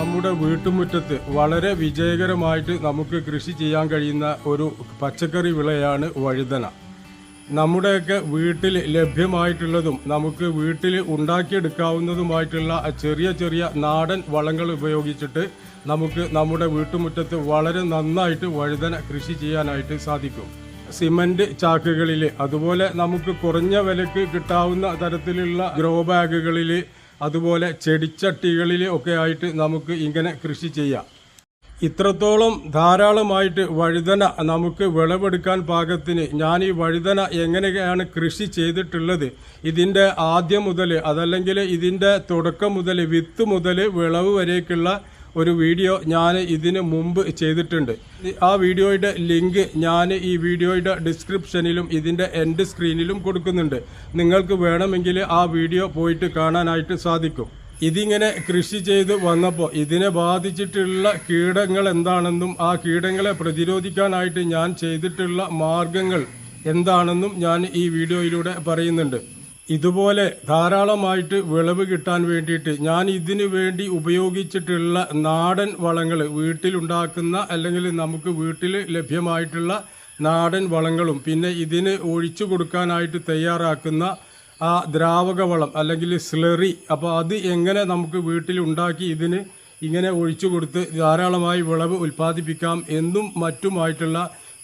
നമ്മുടെ വീട്ടുമുറ്റത്ത് വളരെ വിജയകരമായിട്ട് നമുക്ക് കൃഷി ചെയ്യാൻ കഴിയുന്ന ഒരു പച്ചക്കറി വിളയാണ് വഴുതന. നമ്മുടെയൊക്കെ വീട്ടിൽ ലഭ്യമായിട്ടുള്ളതും നമുക്ക് വീട്ടിൽ ഉണ്ടാക്കിയെടുക്കാവുന്നതുമായിട്ടുള്ള ചെറിയ ചെറിയ നാടൻ വളങ്ങൾ ഉപയോഗിച്ചിട്ട് നമുക്ക് നമ്മുടെ വീട്ടുമുറ്റത്ത് വളരെ നന്നായിട്ട് വഴുതന കൃഷി ചെയ്യാനായിട്ട് സാധിക്കും. സിമന്റ് ചാക്കുകളിൽ അതുപോലെ നമുക്ക് കുറഞ്ഞ വിലക്ക് കിട്ടാവുന്ന തരത്തിലുള്ള ഗ്രോ ബാഗുകളിൽ അതുപോലെ ചെടിച്ചട്ടികളിൽ ഒക്കെ ആയിട്ട് നമുക്ക് ഇങ്ങനെ കൃഷി ചെയ്യാം. ഇത്രത്തോളം ധാരാളമായിട്ട് വഴുതന നമുക്ക് വിളവെടുക്കാൻ പാകത്തിന് ഞാൻ ഈ വഴുതന എങ്ങനെയാണ് കൃഷി ചെയ്തിട്ടുള്ളത് ഇതിന്റെ ആദ്യം മുതൽ അതല്ലെങ്കിൽ ഇതിന്റെ തുടക്കം മുതൽ വിത്ത് മുതൽ വിളവ് വരേക്കുള്ള ഒരു വീഡിയോ ഞാൻ ഇതിന് മുമ്പ് ചെയ്തിട്ടുണ്ട്. ആ വീഡിയോയുടെ ലിങ്ക് ഞാൻ ഈ വീഡിയോയുടെ ഡിസ്ക്രിപ്ഷനിലും ഇതിന്റെ എൻഡ് സ്ക്രീനിലും കൊടുക്കുന്നുണ്ട്. നിങ്ങൾക്ക് വേണമെങ്കിൽ ആ വീഡിയോ പോയിട്ട് കാണാനായിട്ട് സാധിക്കും. ഇതിങ്ങനെ കൃഷി ചെയ്ത് വന്നപ്പോൾ ഇതിനെ ബാധിച്ചിട്ടുള്ള കീടങ്ങൾ എന്താണെന്നും ആ കീടങ്ങളെ പ്രതിരോധിക്കാനായിട്ട് ഞാൻ ചെയ്തിട്ടുള്ള മാർഗങ്ങൾ എന്താണെന്നും ഞാൻ ഈ വീഡിയോയിലൂടെ പറയുന്നുണ്ട്. ഇതുപോലെ ധാരാളമായിട്ട് വിളവ് കിട്ടാൻ വേണ്ടിയിട്ട് ഞാൻ ഇതിനു വേണ്ടി ഉപയോഗിച്ചിട്ടുള്ള നാടൻ വളങ്ങൾ വീട്ടിലുണ്ടാക്കുന്ന അല്ലെങ്കിൽ നമുക്ക് വീട്ടിൽ ലഭ്യമായിട്ടുള്ള നാടൻ വളങ്ങളും പിന്നെ ഇതിന് ഒഴിച്ചു കൊടുക്കാനായിട്ട് തയ്യാറാക്കുന്ന ആ ദ്രാവക വളം അല്ലെങ്കിൽ സ്ലറി അപ്പോൾ അത് എങ്ങനെ നമുക്ക് വീട്ടിൽ ഉണ്ടാക്കി ഇതിന് ഇങ്ങനെ ഒഴിച്ചു കൊടുത്ത് ധാരാളമായി വിളവ് ഉൽപ്പാദിപ്പിക്കാം എന്നും മറ്റുമായിട്ടുള്ള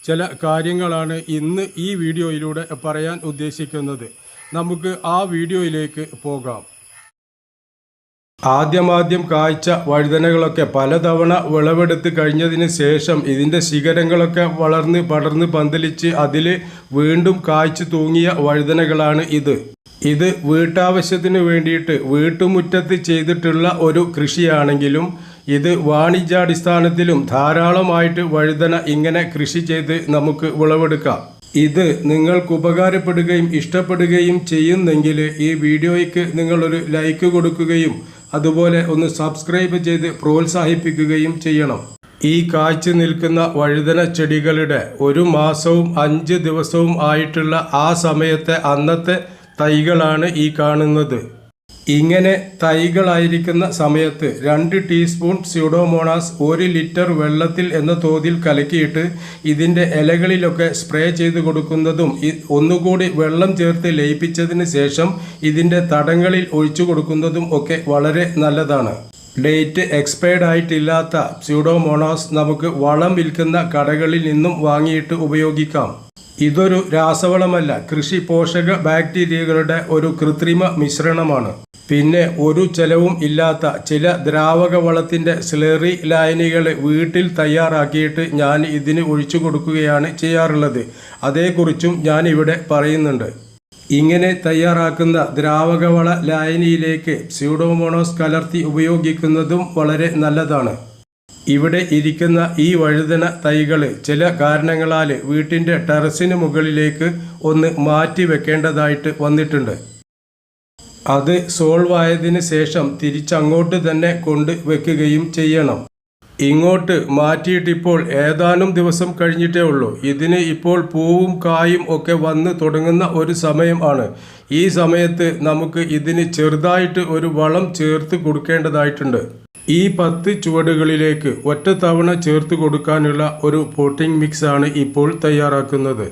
ചില കാര്യങ്ങളാണ് ഇന്ന് ഈ വീഡിയോയിലൂടെ പറയാൻ ഉദ്ദേശിക്കുന്നത്. നമുക്ക് ആ വീഡിയോയിലേക്ക് പോകാം. ആദ്യമാദ്യം കായ്ച്ച വഴുതനകളൊക്കെ പലതവണ വിളവെടുത്ത് കഴിഞ്ഞതിന് ശേഷം ഇതിന്റെ ശിഖരങ്ങളൊക്കെ വളർന്ന് പടർന്ന് പന്തലിച്ച് അതിൽ വീണ്ടും കായ്ച്ചു തൂങ്ങിയ വഴുതനകളാണ് ഇത്. ഇത് വീട്ടാവശ്യത്തിന് വേണ്ടിയിട്ട് വീട്ടുമുറ്റത്ത് ചെയ്തിട്ടുള്ള ഒരു കൃഷിയാണെങ്കിലും ഇത് വാണിജ്യാടിസ്ഥാനത്തിലും ധാരാളമായിട്ട് വഴുതന ഇങ്ങനെ കൃഷി ചെയ്ത് നമുക്ക് വിളവെടുക്കാം. ഇത് നിങ്ങൾക്ക് ഉപകാരപ്പെടുകയും ഇഷ്ടപ്പെടുകയും ചെയ്യുന്നെങ്കിൽ ഈ വീഡിയോയ്ക്ക് നിങ്ങളൊരു ലൈക്ക് കൊടുക്കുകയും അതുപോലെ ഒന്ന് സബ്സ്ക്രൈബ് ചെയ്ത് പ്രോത്സാഹിപ്പിക്കുകയും ചെയ്യണം. ഈ കാഴ്ച നിൽക്കുന്ന വഴുതന ചെടികളുടെ ഒരു മാസവും അഞ്ച് ദിവസവും ആയിട്ടുള്ള ആ സമയത്തെ അന്നത്തെ തൈകളാണ് ഈ കാണുന്നത്. ഇങ്ങനെ തൈകളായിരിക്കുന്ന സമയത്ത് രണ്ട് ടീസ്പൂൺ സ്യൂഡോമോണാസ് ഒരു ലിറ്റർ വെള്ളത്തിൽ എന്ന തോതിൽ കലക്കിയിട്ട് ഇതിന്റെ ഇലകളിലൊക്കെ സ്പ്രേ ചെയ്ത് കൊടുക്കുന്നതും ഒന്നുകൂടി വെള്ളം ചേർത്ത് ലയിപ്പിച്ചതിന് ശേഷം ഇതിന്റെ തടങ്ങളിൽ ഒഴിച്ചു കൊടുക്കുന്നതും ഒക്കെ വളരെ നല്ലതാണ്. ഡേറ്റ് എക്സ്പയർഡ് ആയിട്ടില്ലാത്ത സ്യൂഡോമോണാസ് നമുക്ക് വളം വിൽക്കുന്ന കടകളിൽ നിന്നും വാങ്ങിയിട്ട് ഉപയോഗിക്കാം. ഇതൊരു രാസവളമല്ല കൃഷി പോഷക ബാക്ടീരിയകളുടെ ഒരു കൃത്രിമ മിശ്രണമാണ്. പിന്നെ ഒരു ചെലവും ഇല്ലാത്ത ചില ദ്രാവക വളത്തിന്റെ സ്ലറി ലായനികൾ വീട്ടിൽ തയ്യാറാക്കിയിട്ട് ഞാൻ ഇതിന് ഒഴിച്ചു കൊടുക്കുകയാണ് ചെയ്യാറുള്ളത്. അതേക്കുറിച്ചും ഞാൻ ഇവിടെ പറയുന്നുണ്ട്. ഇങ്ങനെ തയ്യാറാക്കുന്ന ദ്രാവകവള ലായനിയിലേക്ക് സ്യൂഡോമോണോസ് കലർത്തി ഉപയോഗിക്കുന്നതും വളരെ നല്ലതാണ്. ഇവിടെ ഇരിക്കുന്ന ഈ വഴുതന തൈകൾ ചില കാരണങ്ങളാൽ വീട്ടിന്റെ ടെറസിന് മുകളിലേക്ക് ഒന്ന് മാറ്റി വെക്കേണ്ടതായിട്ട് വന്നിട്ടുണ്ട്. അത് സോൾവ് ആയതിനു ശേഷം തിരിച്ചങ്ങോട്ട് തന്നെ കൊണ്ട് വെക്കുകയും ചെയ്യണം. ഇങ്ങോട്ട് മാറ്റിയിട്ടിപ്പോൾ ഏതാനും ദിവസം കഴിഞ്ഞിട്ടേ ഉള്ളൂ. ഇതിന് ഇപ്പോൾ പൂവും കായും ഒക്കെ വന്ന് തുടങ്ങുന്ന ഒരു സമയം ആണ്. ഈ സമയത്ത് നമുക്ക് ഇതിന് ചെറുതായിട്ട് ഒരു വളം ചേർത്ത് കൊടുക്കേണ്ടതായിട്ടുണ്ട്. ഈ പത്ത് ചുവടുകളിലേക്ക് ഒറ്റ തവണ ചേർത്ത് കൊടുക്കാനുള്ള ഒരു പോട്ടിംഗ് മിക്സാണ് ഇപ്പോൾ തയ്യാറാക്കുന്നത്.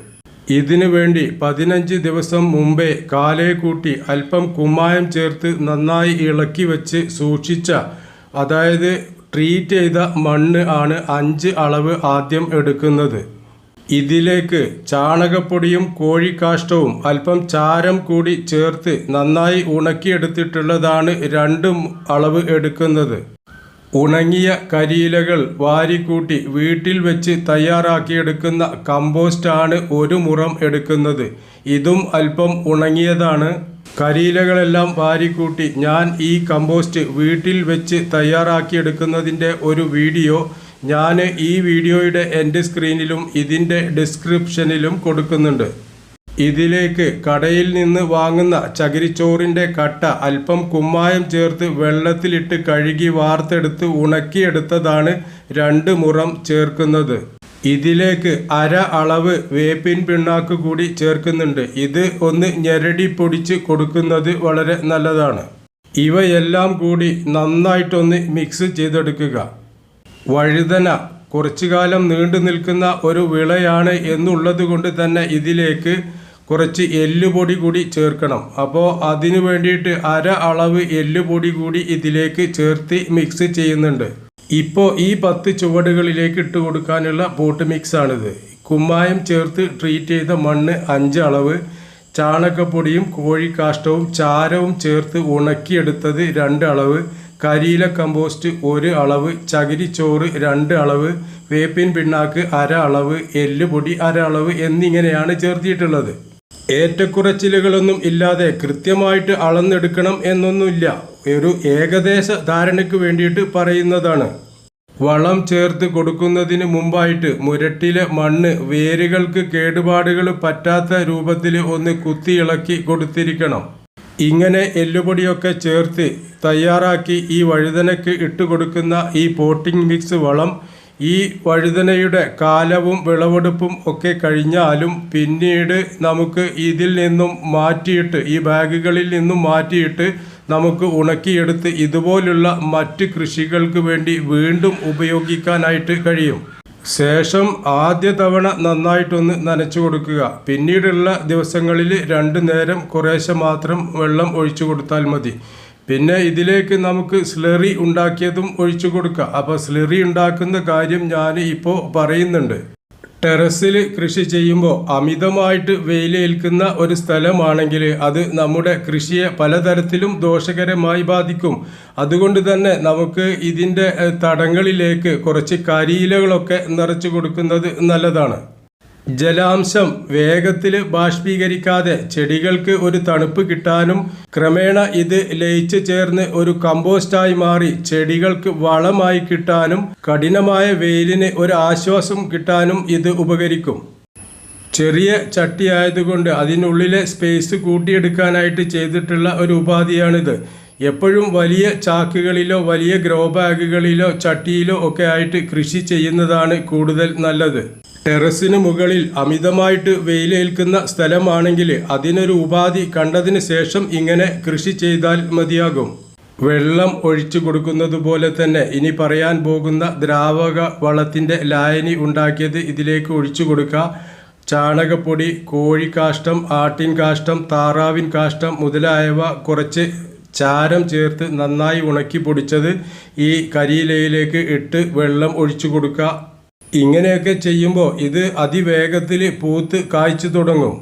ഇതിനു വേണ്ടി പതിനഞ്ച് ദിവസം മുമ്പേ കാലേ കൂട്ടി അല്പം കുമ്മായം ചേർത്ത് നന്നായി ഇളക്കി വെച്ച് സൂക്ഷിച്ച അതായത് ട്രീറ്റ് ചെയ്ത മണ്ണ് ആണ് അഞ്ച് അളവ് ആദ്യം എടുക്കുന്നത്. ഇതിലേക്ക് ചാണകപ്പൊടിയും കോഴിക്കാഷ്ടവും അല്പം ചാരം കൂടി ചേർത്ത് നന്നായി ഉണക്കിയെടുത്തിട്ടുള്ളതാണ് രണ്ടും അളവ് എടുക്കുന്നത്. ഉണങ്ങിയ കരിയിലകൾ വാരിക്കൂട്ടി വീട്ടിൽ വെച്ച് തയ്യാറാക്കിയെടുക്കുന്ന കമ്പോസ്റ്റാണ് ഒരു മുറം എടുക്കുന്നത്. ഇതും അല്പം ഉണങ്ങിയതാണ്. കരിയിലകളെല്ലാം വാരിക്കൂട്ടി ഞാൻ ഈ കമ്പോസ്റ്റ് വീട്ടിൽ വെച്ച് തയ്യാറാക്കിയെടുക്കുന്നതിന്റെ ഒരു വീഡിയോ ഞാൻ ഈ വീഡിയോയുടെ എന്റെ സ്ക്രീനിലും ഇതിന്റെ ഡിസ്ക്രിപ്ഷനിലും കൊടുക്കുന്നുണ്ട്. ഇതിലേക്ക് കടയിൽ നിന്ന് വാങ്ങുന്ന ചകിരിച്ചോറിന്റെ കട്ട അല്പം കുമ്മായം ചേർത്ത് വെള്ളത്തിലിട്ട് കഴുകി വാർത്തെടുത്ത് ഉണക്കിയെടുത്തതാണ് രണ്ട് മുറം ചേർക്കുന്നത്. ഇതിലേക്ക് അര അളവ് വേപ്പിൻ പിണ്ണാക്ക് കൂടി ചേർക്കുന്നുണ്ട്. ഇത് ഒന്ന് ഞെരടി പൊടിച്ച് കൊടുക്കുന്നത് വളരെ നല്ലതാണ്. ഇവയെല്ലാം കൂടി നന്നായിട്ടൊന്ന് മിക്സ് ചെയ്തെടുക്കുക. വഴുതന കുറച്ചു കാലം നീണ്ടു നിൽക്കുന്ന ഒരു വിളയാണ് എന്നുള്ളത് കൊണ്ട് തന്നെ ഇതിലേക്ക് കുറച്ച് എല്ലുപൊടി കൂടി ചേർക്കണം. അപ്പോൾ അതിനു വേണ്ടിയിട്ട് അര അളവ് എല്ലുപൊടി കൂടി ഇതിലേക്ക് ചേർത്ത് മിക്സ് ചെയ്യുന്നുണ്ട്. ഇപ്പോൾ ഈ പത്ത് ചുവടുകളിലേക്ക് ഇട്ട് കൊടുക്കാനുള്ള പോട്ട് മിക്സാണിത് കുമ്മായം ചേർത്ത് ട്രീറ്റ് ചെയ്ത മണ്ണ് അഞ്ച് അളവ് ചാണകപ്പൊടിയും കോഴിക്കാഷ്ടവും ചാരവും ചേർത്ത് ഉണക്കിയെടുത്തത് രണ്ട് അളവ് കരിയില കമ്പോസ്റ്റ് ഒരു അളവ് ചകിരിച്ചോറ് രണ്ട് അളവ് വേപ്പിൻ പിണ്ണാക്ക് അര അളവ് എല്ലുപൊടി അര അളവ് എന്നിങ്ങനെയാണ് ചേർത്തിയിട്ടുള്ളത്. ഏറ്റക്കുറച്ചിലുകളൊന്നും ഇല്ലാതെ കൃത്യമായിട്ട് അളന്നെടുക്കണം എന്നൊന്നുമില്ല. ഒരു ഏകദേശ ധാരണയ്ക്ക് വേണ്ടിയിട്ട് പറയുന്നതാണ്. വളം ചേർത്ത് കൊടുക്കുന്നതിന് മുമ്പായിട്ട് മുരട്ടിലെ മണ്ണ് വേരുകൾക്ക് കേടുപാടുകൾ പറ്റാത്ത രൂപത്തിൽ ഒന്ന് കുത്തിയിളക്കി കൊടുത്തിരിക്കണം. ഇങ്ങനെ എല്ലുപൊടിയൊക്കെ ചേർത്ത് തയ്യാറാക്കി ഈ വഴുതനയ്ക്ക് ഇട്ട് കൊടുക്കുന്ന ഈ പോട്ടിംഗ് മിക്സ് വളം ഈ വഴുതനയുടെ കാലവും വിളവെടുപ്പും ഒക്കെ കഴിഞ്ഞാലും പിന്നീട് നമുക്ക് ഇതിൽ നിന്നും മാറ്റിയിട്ട് ഈ ബാഗുകളിൽ നിന്നും മാറ്റിയിട്ട് നമുക്ക് ഉണക്കിയെടുത്ത് ഇതുപോലുള്ള മറ്റ് കൃഷികൾക്ക് വേണ്ടി വീണ്ടും ഉപയോഗിക്കാനായിട്ട് കഴിയും. ശേഷം ആദ്യ തവണ നന്നായിട്ടൊന്ന് നനച്ചു കൊടുക്കുക. പിന്നീടുള്ള ദിവസങ്ങളിൽ രണ്ട് നേരം കുറേശ്ശെ മാത്രം വെള്ളം ഒഴിച്ചു കൊടുത്താൽ മതി. പിന്നെ ഇതിലേക്ക് നമുക്ക് സ്ലറി ഉണ്ടാക്കിയതും ഒഴിച്ചു കൊടുക്കുക അപ്പോൾ സ്ലറി ഉണ്ടാക്കുന്ന കാര്യം ഞാൻ ഇപ്പോൾ പറയുന്നുണ്ട്. ടെറസിൽ കൃഷി ചെയ്യുമ്പോൾ അമിതമായിട്ട് വെയിലേൽക്കുന്ന ഒരു സ്ഥലമാണെങ്കിൽ അത് നമ്മുടെ കൃഷിയെ പലതരത്തിലും ദോഷകരമായി ബാധിക്കും. അതുകൊണ്ട് തന്നെ നമുക്ക് ഇതിന്റെ തടങ്ങളിലേക്ക് കുറച്ച് കരിയിലകളൊക്കെ നിറച്ചു കൊടുക്കുന്നത് നല്ലതാണ്. ജലാംശം വേഗത്തിൽ ബാഷ്പീകരിക്കാതെ ചെടികൾക്ക് ഒരു തണുപ്പ് കിട്ടാനും ക്രമേണ ഇത് ലയിച്ചു ചേർന്ന് ഒരു കമ്പോസ്റ്റായി മാറി ചെടികൾക്ക് വളമായി കിട്ടാനും കഠിനമായ വെയിലിന് ഒരു ആശ്വാസം കിട്ടാനും ഇത് ഉപകരിക്കും. ചെറിയ ചട്ടി ആയതുകൊണ്ട് അതിനുള്ളിലെ സ്പേസ് കൂട്ടിയെടുക്കാനായിട്ട് ചെയ്തിട്ടുള്ള ഒരു ഉപാധിയാണിത്. എപ്പോഴും വലിയ ചാക്കുകളിലോ വലിയ ഗ്രോ ബാഗുകളിലോ ചട്ടിയിലോ ഒക്കെ ആയിട്ട് കൃഷി ചെയ്യുന്നതാണ് കൂടുതൽ നല്ലത്. ടെറസിന് മുകളിൽ അമിതമായിട്ട് വെയിലേൽക്കുന്ന സ്ഥലമാണെങ്കിൽ അതിനൊരു ഉപാധി കണ്ടതിന് ശേഷം ഇങ്ങനെ കൃഷി ചെയ്താൽ മതിയാകും. വെള്ളം ഒഴിച്ചു കൊടുക്കുന്നത് പോലെ തന്നെ ഇനി പറയാൻ പോകുന്ന ദ്രാവക വളത്തിന്റെ ലായനി ഉണ്ടാക്കിയത് ഇതിലേക്ക് ഒഴിച്ചു കൊടുക്കുക ചാണകപ്പൊടി കോഴിക്കാഷ്ടം ആട്ടിൻ കാഷ്ടം താറാവിൻ കാഷ്ടം മുതലായവ കുറച്ച് ചാരം ചേർത്ത് നന്നായി ഉണക്കി പൊടിച്ചത് ഈ കരിയിലയിലേക്ക് ഇട്ട് വെള്ളം ഒഴിച്ചു കൊടുക്കുക ഇങ്ങനെയൊക്കെ ചെയ്യുമ്പോൾ ഇത് അതിവേഗത്തിൽ പൂത്ത് കായ്ച്ചു തുടങ്ങും.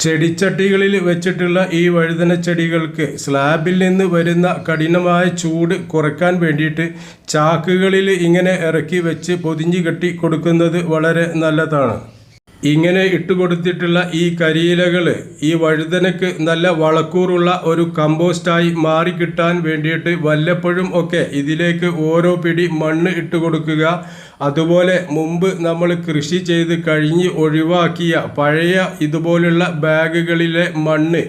ചെടിച്ചട്ടികളിൽ വെച്ചിട്ടുള്ള ഈ വഴുതന ചെടികൾക്ക് സ്ലാബിൽ നിന്ന് വരുന്ന കഠിനമായ ചൂട് കുറയ്ക്കാൻ വേണ്ടിയിട്ട് ചാക്കുകളിൽ ഇങ്ങനെ ഇറക്കി വെച്ച് പൊതിഞ്ഞു കെട്ടി കൊടുക്കുന്നത് വളരെ നല്ലതാണ്. ഇങ്ങനെ ഇട്ടുകൊടുത്തിട്ടുള്ള ഈ കരിയിലകൾ ഈ വഴുതനക്ക് നല്ല വളക്കൂറുള്ള ഒരു കമ്പോസ്റ്റായി മാറിക്കിട്ടാൻ വേണ്ടിയിട്ട് വല്ലപ്പോഴും ഒക്കെ ഇതിലേക്ക് ഓരോ പിടി മണ്ണ് ഇട്ട് കൊടുക്കുക അതുപോലെ മുമ്പ് നമ്മൾ കൃഷി ചെയ്ത് കഴിഞ്ഞ് ഒഴിവാക്കിയ പഴയ ഇതുപോലുള്ള ബാഗുകളിലെ മണ്ണ്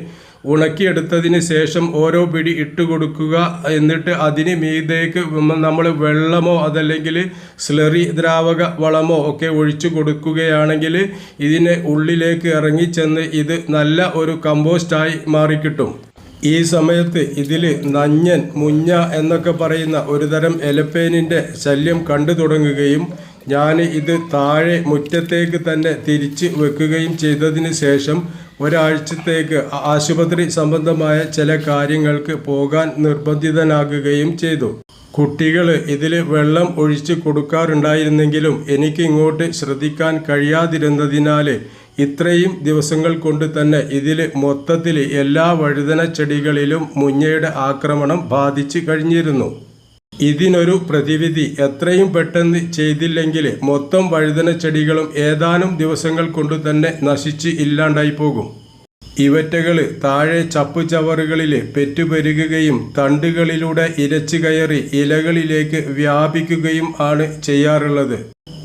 ഉണക്കിയെടുത്തതിന് ശേഷം ഓരോ പിടി ഇട്ട് കൊടുക്കുക എന്നിട്ട് അതിന് മീതേക്ക് നമ്മൾ വെള്ളമോ അതല്ലെങ്കിൽ സ്ലറി ദ്രാവക വളമോ ഒക്കെ ഒഴിച്ചു കൊടുക്കുകയാണെങ്കിൽ ഇതിനെ ഉള്ളിലേക്ക് ഇറങ്ങിച്ചെന്ന് ഇത് നല്ല ഒരു കമ്പോസ്റ്റായി മാറിക്കിട്ടും. ഈ സമയത്ത് ഇതിൽ നഞ്ഞൻ മുഞ്ഞ എന്നൊക്കെ പറയുന്ന ഒരുതരം എലപ്പേനിന്റെ ശല്യം കണ്ടു തുടങ്ങുകയും ഞാൻ ഇത് താഴെ മുറ്റത്തേക്ക് തന്നെ തിരിച്ച് വെക്കുകയും ചെയ്തതിന് ശേഷം ഒരാഴ്ചത്തേക്ക് ആശുപത്രി സംബന്ധമായ ചില കാര്യങ്ങൾക്ക് പോകാൻ നിർബന്ധിതനാകുകയും ചെയ്തു. കുട്ടികൾ ഇതിൽ വെള്ളം ഒഴിച്ച് കൊടുക്കാറുണ്ടായിരുന്നെങ്കിലും എനിക്ക് ഇങ്ങോട്ട് ശ്രദ്ധിക്കാൻ കഴിയാതിരുന്നതിനാൽ ഇത്രയും ദിവസങ്ങൾ കൊണ്ട് തന്നെ ഇതിൽ മൊത്തത്തിൽ എല്ലാ വഴുതന ചെടികളിലും മുഞ്ഞയുടെ ആക്രമണം ബാധിച്ചു കഴിഞ്ഞിരുന്നു. ഇതിനൊരു പ്രതിവിധി എത്രയും പെട്ടെന്ന് ചെയ്തില്ലെങ്കിൽ മൊത്തം വഴുതന ചെടികളും ഏതാനും ദിവസങ്ങൾ കൊണ്ട് തന്നെ നശിച്ച് ഇല്ലാണ്ടായി പോകും. ഇവറ്റകൾ താഴെ ചപ്പുചവറുകളിൽ പെറ്റുപെരുകുകയും തണ്ടുകളിലൂടെ ഇരച്ചു കയറി ഇലകളിലേക്ക് വ്യാപിക്കുകയും ആണ് ചെയ്യാറുള്ളത്.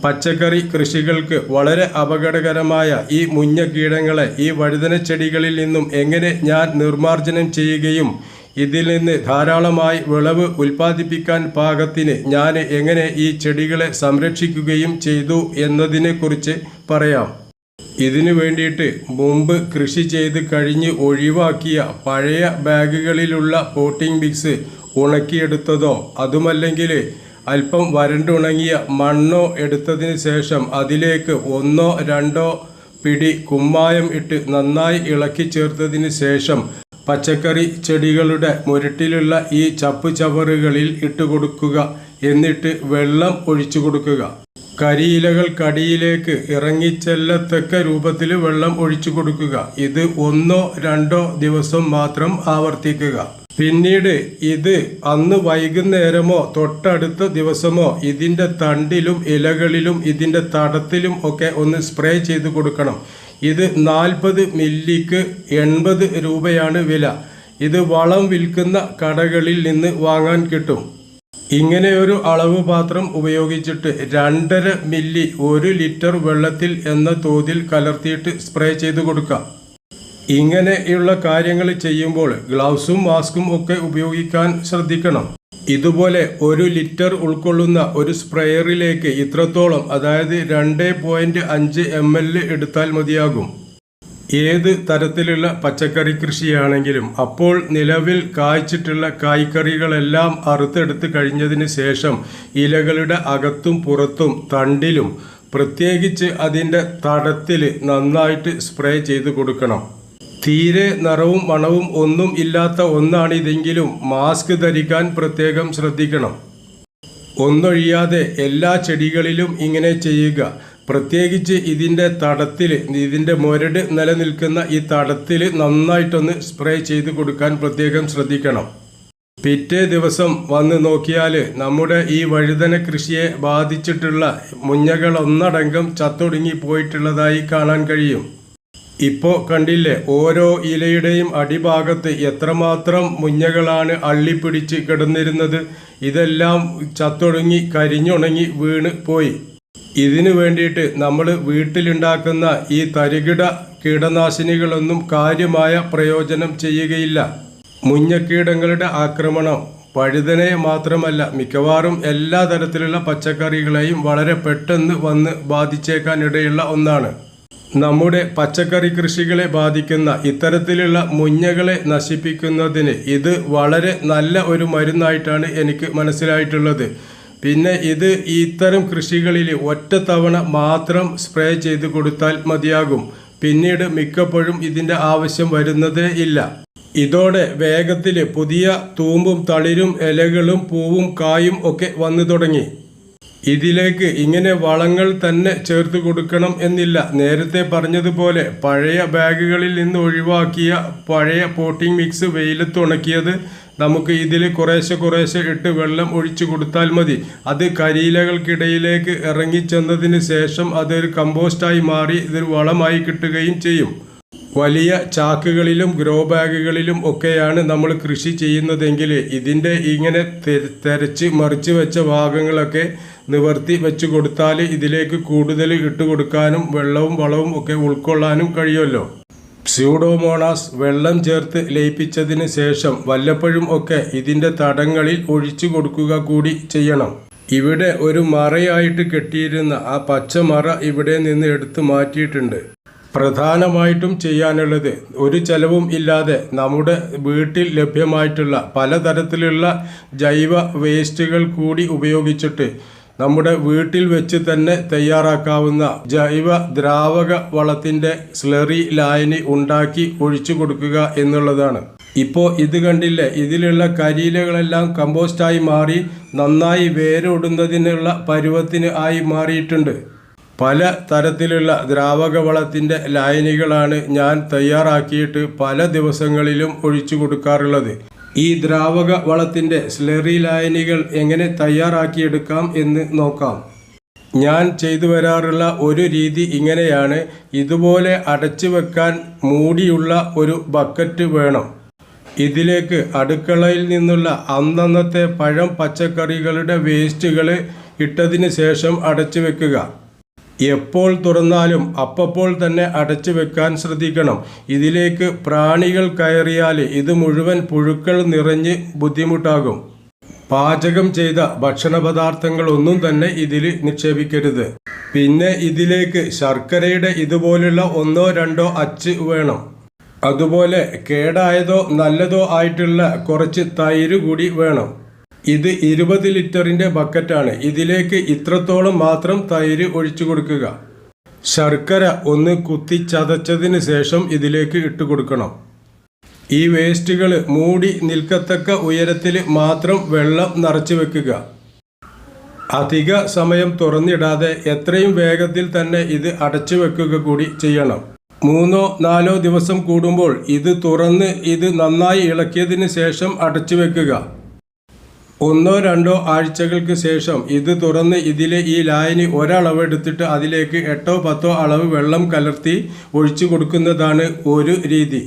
പച്ചക്കറി കൃഷികൾക്ക് വളരെ അപകടകരമായ ഈ മുഞ്ഞ കീടങ്ങളെ ഈ വഴുതന ചെടികളിൽ നിന്നും എങ്ങനെ ഞാൻ നിർമ്മാർജനം ചെയ്യുകയും ഇതിൽ നിന്ന് ധാരാളമായി വിളവ് ഉൽപ്പാദിപ്പിക്കാൻ പാകത്തിന് ഞാൻ എങ്ങനെ ഈ ചെടികളെ സംരക്ഷിക്കുകയും ചെയ്തു എന്നതിനെക്കുറിച്ച് പറയാം. ഇതിനു വേണ്ടിയിട്ട് മുമ്പ് കൃഷി ചെയ്ത് കഴിഞ്ഞ് ഒഴിവാക്കിയ പഴയ ബാഗുകളിലുള്ള പോട്ടിംഗ് മിക്സ് ഉണക്കിയെടുത്തതോ അതുമല്ലെങ്കിൽ അല്പം വരണ്ടുണങ്ങിയ മണ്ണോ എടുത്തതിന് ശേഷം അതിലേക്ക് ഒന്നോ രണ്ടോ പിടി കുമ്മായം ഇട്ട് നന്നായി ഇളക്കി ചേർത്തതിന് ശേഷം പച്ചക്കറി ചെടികളുടെ മുരട്ടിലുള്ള ഈ ചപ്പ് ചവറുകളിൽ ഇട്ട് കൊടുക്കുക എന്നിട്ട് വെള്ളം ഒഴിച്ചു കൊടുക്കുക. കരിയിലകൾ കരിയിലകൾക്കടിയിലേക്ക് ഇറങ്ങിച്ചെല്ലത്തക്ക രൂപത്തിൽ വെള്ളം ഒഴിച്ചു കൊടുക്കുക. ഇത് ഒന്നോ രണ്ടോ ദിവസം മാത്രം ആവർത്തിക്കുക. പിന്നീട് ഇത് അന്ന് വൈകുന്നേരമോ തൊട്ടടുത്ത ദിവസമോ ഇതിന്റെ തണ്ടിലും ഇലകളിലും ഇതിന്റെ തടത്തിലും ഒക്കെ ഒന്ന് സ്പ്രേ ചെയ്ത് കൊടുക്കണം. ഇത് നാൽപ്പത് മില്ലിക്ക് എൺപത് രൂപയാണ് വില. ഇത് വളം വിൽക്കുന്ന കടകളിൽ നിന്ന് വാങ്ങാൻ കിട്ടും. ഇങ്ങനെ ഒരു അളവ് പാത്രം ഉപയോഗിച്ചിട്ട് രണ്ടര മില്ലി ഒരു ലിറ്റർ വെള്ളത്തിൽ എന്ന തോതിൽ കലർത്തിയിട്ട് സ്പ്രേ ചെയ്ത് കൊടുക്കാം. ഇങ്ങനെയുള്ള കാര്യങ്ങൾ ചെയ്യുമ്പോൾ ഗ്ലൗസും മാസ്കും ഒക്കെ ഉപയോഗിക്കാൻ ശ്രദ്ധിക്കണം. ഇതുപോലെ ഒരു ലിറ്റർ ഉൾക്കൊള്ളുന്ന ഒരു സ്പ്രെയറിലേക്ക് ഇത്രത്തോളം അതായത് രണ്ട് പോയിന്റ് അഞ്ച് എം എൽ എടുത്താൽ മതിയാകും. ഏത് തരത്തിലുള്ള പച്ചക്കറി കൃഷിയാണെങ്കിലും അപ്പോൾ നിലവിൽ കായ്ച്ചിട്ടുള്ള കായ്ക്കറികളെല്ലാം അറുത്തെടുത്ത് കഴിഞ്ഞതിന് ശേഷം ഇലകളുടെ അകത്തും പുറത്തും തണ്ടിലും പ്രത്യേകിച്ച് അതിന്റെ തടത്തിൽ നന്നായിട്ട് സ്പ്രേ ചെയ്ത് കൊടുക്കണം. തീരെ നിറവും മണവും ഒന്നും ഇല്ലാത്ത ഒന്നാണിതെങ്കിലും മാസ്ക് ധരിക്കാൻ പ്രത്യേകം ശ്രദ്ധിക്കണം. ഒന്നൊഴിയാതെ എല്ലാ ചെടികളിലും ഇങ്ങനെ ചെയ്യുക. പ്രത്യേകിച്ച് ഇതിന്റെ തടത്തിൽ ഇതിന്റെ മുരട് നിലനിൽക്കുന്ന ഈ തടത്തിൽ നന്നായിട്ടൊന്ന് സ്പ്രേ ചെയ്ത് കൊടുക്കാൻ പ്രത്യേകം ശ്രദ്ധിക്കണം. പിറ്റേ ദിവസം വന്ന് നോക്കിയാൽ നമ്മുടെ ഈ വഴുതന കൃഷിയെ ബാധിച്ചിട്ടുള്ള മുഞ്ഞകൾ ഒന്നടങ്കം ചത്തൊടുങ്ങി പോയിട്ടുള്ളതായി കാണാൻ കഴിയും. ഇപ്പോൾ കണ്ടില്ലേ ഓരോ ഇലയുടെയും അടിഭാഗത്ത് എത്രമാത്രം മുഞ്ഞകളാണ് അള്ളിപ്പിടിച്ച് കിടന്നിരുന്നത്. ഇതെല്ലാം ചത്തൊടുങ്ങി കരിഞ്ഞുണങ്ങി വീണ് പോയി. ഇതിനു വേണ്ടിയിട്ട് നമ്മൾ വീട്ടിലുണ്ടാക്കുന്ന ഈ തരികിട കീടനാശിനികളൊന്നും കാര്യമായ പ്രയോജനം ചെയ്യുകയില്ല. മുഞ്ഞക്കീടങ്ങളുടെ ആക്രമണം പഴുതനെ മാത്രമല്ല മിക്കവാറും എല്ലാ തരത്തിലുള്ള പച്ചക്കറികളെയും വളരെ പെട്ടെന്ന് വന്ന് ബാധിച്ചേക്കാനിടയുള്ള ഒന്നാണ്. നമ്മുടെ പച്ചക്കറി കൃഷികളെ ബാധിക്കുന്ന ഇത്തരത്തിലുള്ള മുഞ്ഞകളെ നശിപ്പിക്കുന്നതിന് ഇത് വളരെ നല്ല ഒരു മരുന്നായിട്ടാണ് എനിക്ക് മനസ്സിലായിട്ടുള്ളത്. പിന്നെ ഇത് ഇത്തരം കൃഷികളിൽ ഒറ്റ തവണ മാത്രം സ്പ്രേ ചെയ്ത് കൊടുത്താൽ മതിയാകും. പിന്നീട് മിക്കപ്പോഴും ഇതിന്റെ ആവശ്യം വരുന്നതേ ഇല്ല. ഇതോടെ വേഗത്തിൽ പുതിയ തൂമ്പും തളിരും ഇലകളും പൂവും കായും ഒക്കെ വന്നു തുടങ്ങി. ഇതിലേക്ക് ഇങ്ങനെ വളങ്ങൾ തന്നെ ചേർത്ത് കൊടുക്കണം എന്നില്ല. നേരത്തെ പറഞ്ഞതുപോലെ പഴയ ബാഗുകളിൽ നിന്ന് ഒഴിവാക്കിയ പഴയ പോട്ടിംഗ് മിക്സ് വെയിലത്ത് ഉണക്കിയത് നമുക്ക് ഇതിൽ കുറേശ്ശെ കുറേശ്ശെ ഇട്ട് വെള്ളം ഒഴിച്ചു കൊടുത്താൽ മതി. അത് കരിയിലകൾക്കിടയിലേക്ക് ഇറങ്ങിച്ചെന്നതിന് ശേഷം അതൊരു കമ്പോസ്റ്റായി മാറി ഇതൊരു വളമായി കിട്ടുകയും ചെയ്യും. വലിയ ചാക്കുകളിലും ഗ്രോ ബാഗുകളിലും ഒക്കെയാണ് നമ്മൾ കൃഷി ചെയ്യുന്നതെങ്കിൽ ഇതിന്റെ ഇങ്ങനെ തെരച്ച് മറിച്ച് വെച്ച ഭാഗങ്ങളൊക്കെ നിവർത്തി വെച്ച് കൊടുത്താൽ ഇതിലേക്ക് കൂടുതൽ ഇട്ട് കൊടുക്കാനും വെള്ളവും വളവും ഒക്കെ ഉൾക്കൊള്ളാനും കഴിയുമല്ലോ. സ്യൂഡോമോണാസ് വെള്ളം ചേർത്ത് ലയിപ്പിച്ചതിന് ശേഷം വല്ലപ്പോഴും ഒക്കെ ഇതിന്റെ തടങ്ങളിൽ ഒഴിച്ചു കൊടുക്കുക കൂടി ചെയ്യണം. ഇവിടെ ഒരു മറയായിട്ട് കെട്ടിയിരുന്ന ആ പച്ച മറ ഇവിടെ നിന്ന് എടുത്തു മാറ്റിയിട്ടുണ്ട്. പ്രധാനമായിട്ടും ചെയ്യാനുള്ളത് ഒരു ചെലവും ഇല്ലാതെ നമ്മുടെ വീട്ടിൽ ലഭ്യമായിട്ടുള്ള പലതരത്തിലുള്ള ജൈവ വേസ്റ്റുകൾ കൂടി ഉപയോഗിച്ചിട്ട് നമ്മുടെ വീട്ടിൽ വെച്ച് തന്നെ തയ്യാറാക്കാവുന്ന ജൈവ ദ്രാവക വളത്തിന്റെ സ്ലറി ലായനി ഉണ്ടാക്കി ഒഴിച്ചു കൊടുക്കുക എന്നുള്ളതാണ്. ഇപ്പോൾ ഇത് കണ്ടില്ലേ? ഇതിലുള്ള കരിയിലകളെല്ലാം കമ്പോസ്റ്റായി മാറി നന്നായി വേരോടുന്നതിനുള്ള പരുവത്തിന് ആയി മാറിയിട്ടുണ്ട്. പല തരത്തിലുള്ള ദ്രാവക വളത്തിന്റെ ലായനികളാണ് ഞാൻ തയ്യാറാക്കിയിട്ട് പല ദിവസങ്ങളിലും ഒഴിച്ചു കൊടുക്കാറുള്ളത്. ഈ ദ്രാവക വളത്തിന്റെ സ്ലറി ലായനികൾ എങ്ങനെ തയ്യാറാക്കിയെടുക്കാം എന്ന് നോക്കാം. ഞാൻ ചെയ്തു വരാറുള്ള ഒരു രീതി ഇങ്ങനെയാണ്. ഇതുപോലെ അടച്ചു വെക്കാൻ മൂടിയുള്ള ഒരു ബക്കറ്റ് വേണം. ഇതിലേക്ക് അടുക്കളയിൽ നിന്നുള്ള അന്നന്നത്തെ പഴം പച്ചക്കറികളുടെ വേസ്റ്റുകൾ ഇട്ടതിന് ശേഷം അടച്ചു വെക്കുക. എപ്പോൾ തുറന്നാലും അപ്പപ്പോൾ തന്നെ അടച്ചു വെക്കാൻ ശ്രദ്ധിക്കണം. ഇതിലേക്ക് പ്രാണികൾ കയറിയാൽ ഇത് മുഴുവൻ പുഴുക്കൾ നിറഞ്ഞ് ബുദ്ധിമുട്ടാകും. പാചകം ചെയ്ത ഭക്ഷണ പദാർത്ഥങ്ങളൊന്നും തന്നെ ഇതിൽ നിക്ഷേപിക്കരുത്. പിന്നെ ഇതിലേക്ക് ശർക്കരയുടെ ഇതുപോലുള്ള ഒന്നോ രണ്ടോ അച്ച് വേണം. അതുപോലെ കേടായതോ നല്ലതോ ആയിട്ടുള്ള കുറച്ച് തൈര് കൂടി വേണം. ഇത് ഇരുപത് ലിറ്ററിന്റെ ബക്കറ്റാണ്. ഇതിലേക്ക് ഇത്രത്തോളം മാത്രം തൈര് ഒഴിച്ചു കൊടുക്കുക. ശർക്കര ഒന്ന് കുത്തി ചതച്ചതിന് ശേഷം ഇതിലേക്ക് ഇട്ട് കൊടുക്കണം. ഈ വേസ്റ്റുകൾ മൂടി നിൽക്കത്തക്ക ഉയരത്തിൽ മാത്രം വെള്ളം നിറച്ചു വെക്കുക. അധിക സമയം തുറന്നിടാതെ എത്രയും വേഗത്തിൽ തന്നെ ഇത് അടച്ചു വെക്കുക കൂടി ചെയ്യണം. മൂന്നോ നാലോ ദിവസം കൂടുമ്പോൾ ഇത് തുറന്ന് ഇത് നന്നായി ഇളക്കിയതിന് ശേഷം അടച്ചു വെക്കുക. ഒന്നോ രണ്ടോ ആഴ്ചകൾക്ക് ശേഷം ഇത് തുറന്ന് ഇതിലെ ഈ ലായനി ഒരളവ് എടുത്തിട്ട് അതിലേക്ക് എട്ടോ പത്തോ അളവ് വെള്ളം കലർത്തി ഒഴിച്ചു കൊടുക്കുന്നതാണ് ഒരു രീതി.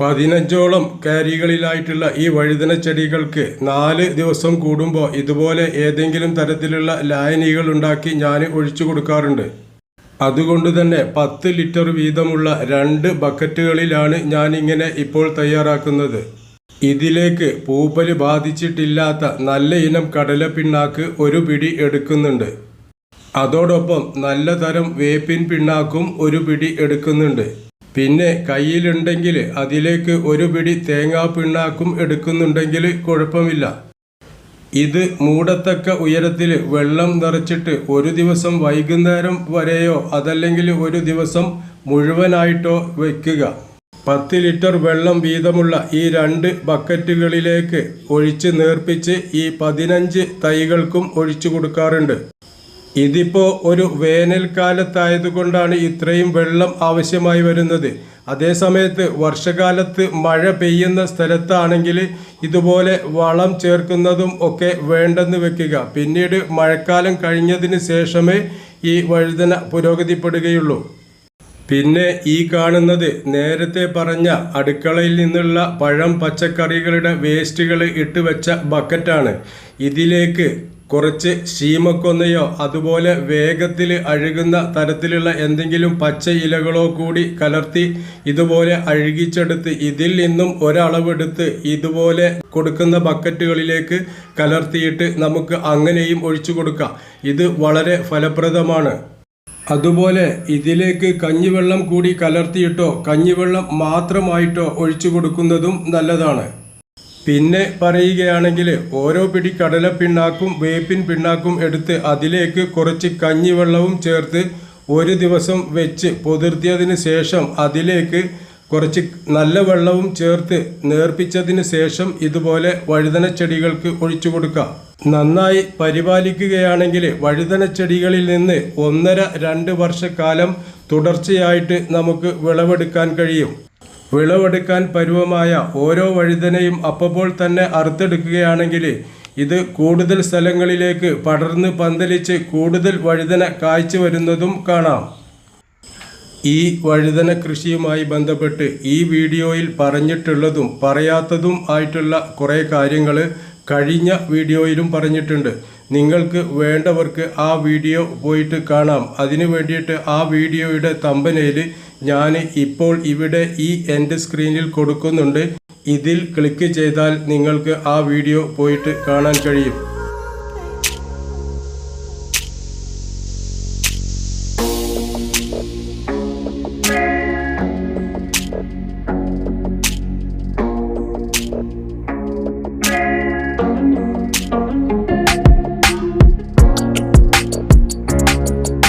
പതിനഞ്ചോളം കാരികളിലായിട്ടുള്ള ഈ വഴുതന ചെടികൾക്ക് നാല് ദിവസം കൂടുമ്പോൾ ഇതുപോലെ ഏതെങ്കിലും തരത്തിലുള്ള ലായനികൾ ഉണ്ടാക്കി ഞാൻ ഒഴിച്ചു കൊടുക്കാറുണ്ട്. അതുകൊണ്ട് തന്നെ പത്ത് ലിറ്റർ വീതമുള്ള രണ്ട് ബക്കറ്റുകളിലാണ് ഞാനിങ്ങനെ ഇപ്പോൾ തയ്യാറാക്കുന്നത്. ഇതിലേക്ക് പൂപ്പൽ ബാധിച്ചിട്ടില്ലാത്ത നല്ല ഇനം കടല പിണ്ണാക്ക് ഒരു പിടി എടുക്കുന്നുണ്ട്. അതോടൊപ്പം നല്ല തരം വേപ്പിൻ പിണ്ണാക്കും ഒരു പിടി എടുക്കുന്നുണ്ട്. പിന്നെ കയ്യിലുണ്ടെങ്കിൽ അതിലേക്ക് ഒരു പിടി തേങ്ങാ പിണ്ണാക്കും എടുക്കുന്നുണ്ടെങ്കിൽ കുഴപ്പമില്ല. ഇത് മൂടത്തക്ക ഉയരത്തിൽ വെള്ളം നിറച്ചിട്ട് ഒരു ദിവസം വൈകുന്നേരം വരെയോ അതല്ലെങ്കിൽ ഒരു ദിവസം മുഴുവനായിട്ടോ വയ്ക്കുക പത്ത് ലിറ്റർ വെള്ളം വീതമുള്ള ഈ രണ്ട് ബക്കറ്റുകളിലേക്ക് ഒഴിച്ച് നേർപ്പിച്ച് ഈ പതിനഞ്ച് തൈകൾക്കും ഒഴിച്ചു കൊടുക്കാറുണ്ട്. ഇതിപ്പോൾ ഒരു വേനൽക്കാലത്തായതുകൊണ്ടാണ് ഇത്രയും വെള്ളം ആവശ്യമായി വരുന്നത്. അതേസമയത്ത് വർഷകാലത്ത് മഴ പെയ്യുന്ന സ്ഥലത്താണെങ്കിൽ ഇതുപോലെ വളം ചേർക്കുന്നതും ഒക്കെ വേണ്ടെന്ന് വെക്കുക. പിന്നീട് മഴക്കാലം കഴിഞ്ഞതിന് ശേഷമേ ഈ വഴുതന പുരോഗതിപ്പെടുകയുള്ളൂ. പിന്നെ ഈ കാണുന്നത് നേരത്തെ പറഞ്ഞ അടുക്കളയിൽ നിന്നുള്ള പഴം പച്ചക്കറികളുടെ വേസ്റ്റുകൾ ഇട്ട് വെച്ച ബക്കറ്റാണ്. ഇതിലേക്ക് കുറച്ച് ശീമക്കൊന്നയോ അതുപോലെ വേഗത്തിൽ അഴുകുന്ന തരത്തിലുള്ള എന്തെങ്കിലും പച്ച ഇലകളോ കൂടി കലർത്തി ഇതുപോലെ അഴുകിച്ചെടുത്ത് ഇതിൽ നിന്നും ഒരളവെടുത്ത് ഇതുപോലെ കൊടുക്കുന്ന ബക്കറ്റുകളിലേക്ക് കലർത്തിയിട്ട് നമുക്ക് അങ്ങനെയും ഒഴിച്ചു കൊടുക്കാം. ഇത് വളരെ ഫലപ്രദമാണ്. അതുപോലെ ഇതിലേക്ക് കഞ്ഞിവെള്ളം കൂടി കലർത്തിയിട്ടോ കഞ്ഞിവെള്ളം മാത്രമായിട്ടോ ഒഴിച്ചു കൊടുക്കുന്നതും നല്ലതാണ്. പിന്നെ പറയുകയാണെങ്കിൽ ഓരോ പിടി കടല പിണ്ണാക്കും വേപ്പിൻ പിണ്ണാക്കും എടുത്ത് അതിലേക്ക് കുറച്ച് കഞ്ഞിവെള്ളവും ചേർത്ത് ഒരു ദിവസം വെച്ച് പൊതിർത്തിയതിന് ശേഷം അതിലേക്ക് കുറച്ച് നല്ല വെള്ളവും ചേർത്ത് നേർപ്പിച്ചതിന് ശേഷം ഇതുപോലെ വഴുതന ചെടികൾക്ക് ഒഴിച്ചു കൊടുക്കാം. നന്നായി പരിപാലിക്കുകയാണെങ്കിൽ വഴുതന ചെടികളിൽ നിന്ന് ഒന്നര രണ്ട് വർഷക്കാലം തുടർച്ചയായിട്ട് നമുക്ക് വിളവെടുക്കാൻ കഴിയും. വിളവെടുക്കാൻ പരുവമായ ഓരോ വഴുതനയും അപ്പോൾ തന്നെ അറുത്തെടുക്കുകയാണെങ്കിൽ ഇത് കൂടുതൽ സ്ഥലങ്ങളിലേക്ക് പടർന്ന് പന്തലിച്ച് കൂടുതൽ വഴുതന കായ്ച്ചു വരുന്നതും കാണാം. ഈ വഴുതന കൃഷിയുമായി ബന്ധപ്പെട്ട് ഈ വീഡിയോയിൽ പറഞ്ഞിട്ടുള്ളതും പറയാത്തതും ആയിട്ടുള്ള കുറേ കാര്യങ്ങൾ കഴിഞ്ഞ വീഡിയോയിലും പറഞ്ഞിട്ടുണ്ട്. നിങ്ങൾക്ക് വേണ്ടവർക്ക് ആ വീഡിയോ പോയിട്ട് കാണാം. അതിനു വേണ്ടിയിട്ട് ആ വീഡിയോയുടെ തമ്പനയിൽ ഞാൻ ഇപ്പോൾ ഇവിടെ ഈ എന്റെ സ്ക്രീനിൽ കൊടുക്കുന്നുണ്ട്. ഇതിൽ ക്ലിക്ക് ചെയ്താൽ നിങ്ങൾക്ക് ആ വീഡിയോ പോയിട്ട് കാണാൻ കഴിയും.